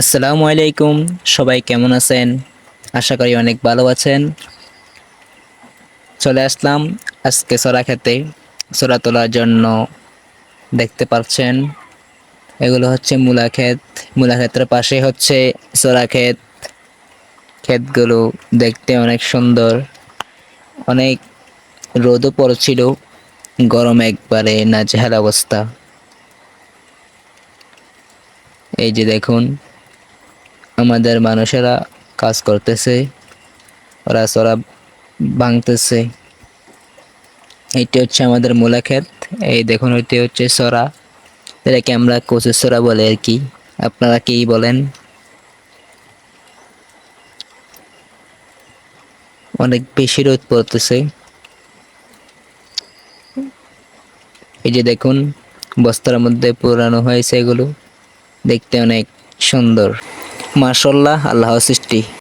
আসসালামু আলাইকুম, সবাই কেমন আছেন? আশা করি অনেক ভালো আছেন। চলে আসলাম আজকে সরা খেতে। সরা তোলার জন্য দেখতে পাচ্ছেন, এগুলো হচ্ছে মূলা ক্ষেত। মূলা ক্ষেতের পাশে হচ্ছে সরা ক্ষেত। ক্ষেতগুলো দেখতে অনেক সুন্দর। অনেক রোদও পড়ছিল, গরম একবারে নাজেহাল অবস্থা। এই যে দেখুন আমাদের মানুষেরা কাজ করতেছে, ওরা সরা ভাঙতেছে। এইটি হচ্ছে আমাদের মূলা ক্ষেত। এই দেখুন ওইটি হচ্ছে সরা এটাকে আমরা কচুর সরা বলে আর কি। আপনারা কি বলেন? অনেক বেশি রোদ পড়তেছে। এই যে দেখুন, বস্তার মধ্যে পুরানো হয়েছে এগুলো। দেখতে অনেক সুন্দর। মার্শাল্লাহ আল্লাহ সৃষ্টি।